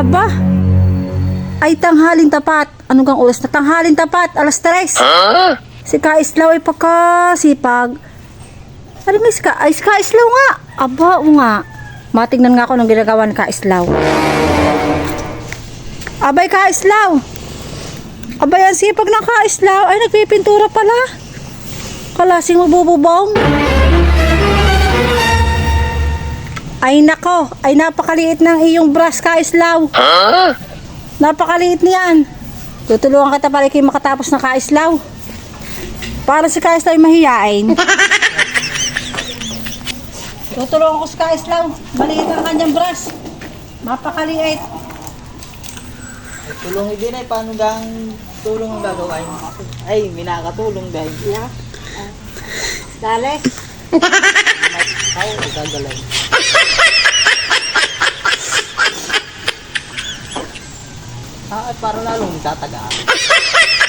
Aba. Ay tanghalin tapat. Anong kang oras na tanghalin tapat? Alas 3. Si Kaislaw ay pakasipag. Ano nga si Ka? Ay, si Kaislaw nga. Aba, o nga. Matingnan nga ako ng ginagawa ni Kaislaw. Abay, Kaislaw. Abay, ang sipag ng Kaislaw. Ay, nagpipintura pala. Kalasing mabububong. Ay, nako. Ay, napakaliit ng iyong brush, Kaislaw. Napakaliit niyan. Tutulungan kita para kayo makatapos ng Kaislaw. Para si Kaislaw ay mahiyain. Tutulungan ko si Kaislaw. Maliit ang kanyang brush. Napakaliit. Tulong din ay paano gang tulong ang gagawin? Ay, minakatulong dahil. Yeah. Dale. Ako, gagalay. Ah, at para lalong tatagaan.